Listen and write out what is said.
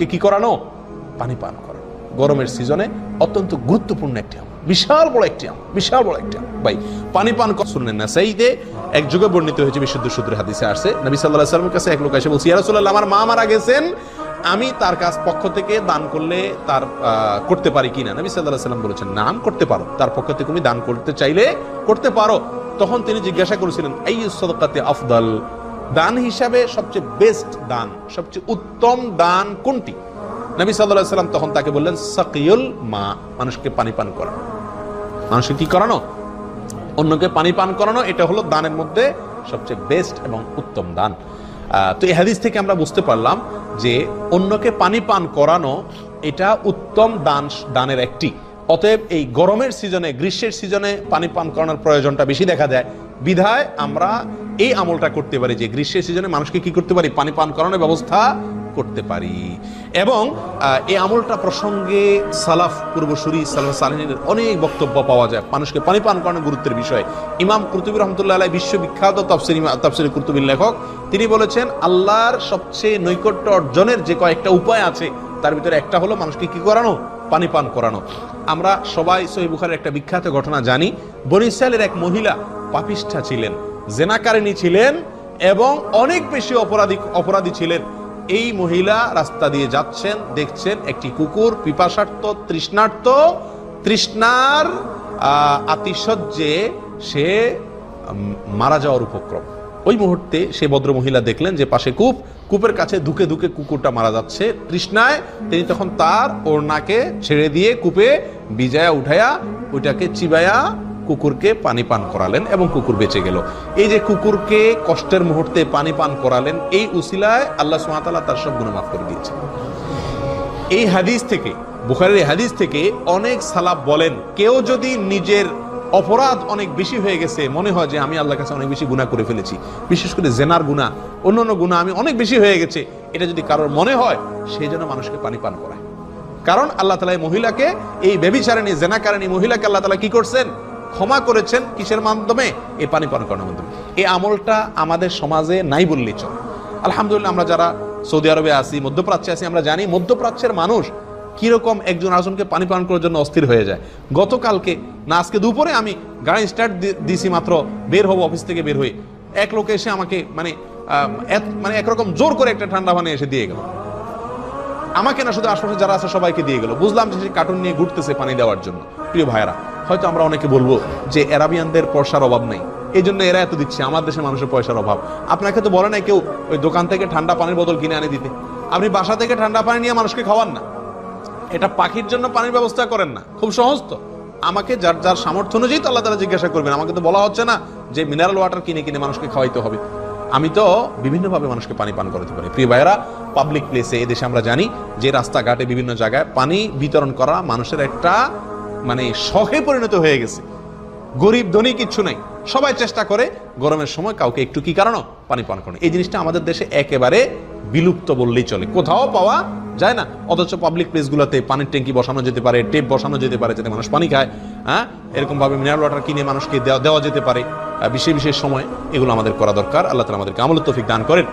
মানুষকে কি করানো? পানি পান করানো। গরমের সিজনে অত্যন্ত গুরুত্বপূর্ণ একটি আমল। বিশাল বড় একটি আমল। বিশাল বড় একটি আমল। ভাই, পানি পান শুনলেন না সেইদে এক যুগে বর্ণিত হয়েছে বিশুদ্ধ সূত্রে হাদিসে আসছে। নবী সাল্লাহ সাল্লামের কাছে এক লোক এসে বলছি ইয়ারসুল্লাহ আমার মা মারা গেছেন। আমি তার কাছ পক্ষ থেকে দান করলে তার করতে পারি কিনা? নবী সাল্লাহ সাল্লাম বলেছেন, নাম করতে পারো। তার পক্ষ থেকে তুমি দান করতে চাইলে করতে পারো। তখন তিনি জিজ্ঞাসা করেছিলেন এই সদকাতে আফদল? দান হিসাবে সবচেয়ে বেস্ট দান, সবচেয়ে উত্তম দান কোনটি? নবী সাল্লাহ সাল্লাম তখন তাকে বললেন, সাকিউল মা, মানুষকে পানি পান করা। মানুষকে কি করানো? অন্যকে পানি পান করানো, এটা হলো দানের মধ্যে সবচেয়ে বেস্ট এবং উত্তম দান। তো এই হাদিস থেকে আমরা বুঝতে পারলাম যে অন্যকে পানি পান করানো, এটা উত্তম দান, দানের একটি। অতএব এই গরমের সিজনে গ্রীষ্মের সিজনে পানি পান করানোর প্রয়োজনটা বেশি দেখা যায়। বিধায় আমরা এই আমলটা করতে পারি যে গ্রীষ্মের সিজনে মানুষকে কি করতে পারি? পানি পান করানোর ব্যবস্থা করতে পারি। এবং এই আমলটা প্রসঙ্গে সালাফ পূর্বসূরি সালাফ সালিনের অনেক বক্তব্য পাওয়া যায়। মানুষকে পানি পান করানোর গুরুত্বের বিষয়। ইমাম কুরতুবী রহমতুল্লাহ আলাই বিশ্ববিখ্যাত তফসির তফসির কুরতুবীর লেখক, তিনি বলেছেন, আল্লাহর সবচেয়ে নৈকট্য অর্জনের যে কয়েকটা উপায় আছে, তার ভিতরে একটা হলো মানুষকে কি করানো? পানি পান করানো। আমরা সবাই সহি বুখারের একটা বিখ্যাত ঘটনা জানি। বনিসালের এক মহিলা পাপিষ্ঠা ছিলেন। জেনাকারিনী ছিলেন এবং অনেক বেশি অপরাধী অপরাধী ছিলেন। এই মহিলা রাস্তা দিয়ে যাচ্ছেন, দেখছেন একটি কুকুর, পিপাসার্থ, তৃষ্ণার্থ। তৃষ্ণার আতিশয্যে সে মারা যাওয়ার উপক্রম। ওই মুহূর্তে সে ভদ্র মহিলা দেখলেন যে পাশে কূপ, কূপের কাছে ধুকে ধুকে কুকুরটা মারা যাচ্ছে। তৃষ্ণায় তিনি তখন তার ওড়নাকে ছেড়ে দিয়ে কূপে বিজায়া উঠায়া, ওইটাকে চিবায়া কুকুরকে পানি পান করালেন এবং কুকুর বেঁচে গেল। এই যে কুকুরকে কষ্টের মুহূর্তে পানি পান করালেন, এই উসিলায় আল্লাহ সুমাতাল্লাহ তার সব গুণ মাফ করে দিয়েছে এই হাদিস থেকে, বুখারের হাদিস থেকে অনেক সালাব বলেন, কেউ যদি নিজের অপরাধ অনেক বেশি হয়ে গেছে, মনে হয় যে আমি আল্লাহর কাছে অনেক বেশি গুনাহ করে ফেলেছি, বিশেষ করে জেনার গুনাহ অন্য অন্য গুনাহ আমি অনেক বেশি হয়ে গেছে, এটা যদি কারোর মনে হয় সেই জন্য মানুষকে পানি পান করায়। কারণ আল্লাহ তালা এই মহিলাকে, এই বেবিচারিণী জেনাকারিণী মহিলাকে আল্লাহ তালা কি করছেন? ক্ষমা করেছেন কিসের মাধ্যমে? এই পানি পান করানোর মাধ্যমে। এই আমলটা আমাদের সমাজে নাই বললেই চলে। আলহামদুলিল্লাহ, আমরা যারা সৌদি আরবে আছি, মধ্যপ্রাচ্যে আছি, আমরা জানি মধ্যপ্রাচ্যের মানুষ কীরকম একজন আরেকজনকে পানি পান করার জন্য অস্থির হয়ে যায়। গতকালকে, না, আজকে দুপুরে আমি গাড়ি স্টার্ট দিছি মাত্র, বের হব অফিস থেকে বের হয়ে। এক লোক এসে আমাকে মানে মানে একরকম জোর করে একটা ঠান্ডা পানি এসে দিয়ে গেল। আমাকে না, শুধু আশপাশে যারা আছে সবাইকে দিয়ে গেল। বুঝলাম যে সে কার্টুন নিয়ে ঘুরতেছে পানি দেওয়ার জন্য। প্রিয় ভাইরা হয়তো আমরা অনেকে বলব যে অ্যারাবিয়ানদের পয়সার অভাব নেই। এই জন্য এরা এত দিচ্ছে, আমার দেশের মানুষের পয়সার অভাব। আপনাকে তো বলে নাই কেউ ওই দোকান থেকে ঠান্ডা পানির বোতল কিনে আনে দিতে। আপনি বাসা থেকে ঠান্ডা পানি নিয়ে মানুষকে খাওয়ান না। এটা পাখির জন্য পানির ব্যবস্থা করেন না। খুব সহজ তো। আমাকে যার যার সামর্থ্য অনুযায়ী তো আল্লাহ তারা জিজ্ঞাসা করবেন। আমাকে তো বলা হচ্ছে না যে মিনারেল ওয়াটার কিনে কিনে মানুষকে খাওয়াইতে হবে। আমি তো বিভিন্নভাবে মানুষকে পানি পান করাতে পারি। প্রিয় ভাইয়েরা পাবলিক প্লেসে এদেশে আমরা জানি যে রাস্তাঘাটে বিভিন্ন জায়গায় পানি বিতরণ করা মানুষের একটা মানে শখে পরিণত হয়ে গেছে। গরিব ধনী কিচ্ছু নাই। সবাই চেষ্টা করে গরমের সময় কাউকে একটু কি কারণ? পানি পান করানো। এই জিনিসটা আমাদের দেশে একেবারে বিলুপ্ত বললেই চলে। কোথাও পাওয়া যায় না। অথচ পাবলিক প্লেসগুলোতে পানির ট্যাঙ্কি বসানো যেতে পারে টেপ বসানো যেতে পারে, যাতে মানুষ পানি খায় হ্যাঁ? এরকম ভাবে মিনারেল ওয়াটার কিনে মানুষকে দেওয়া দেওয়া যেতে পারে। বিশেষ বিশেষ সময় এগুলো আমাদের করা দরকার। আল্লাহ তালা আমাদেরকে আমল তৌফিক দান করেন।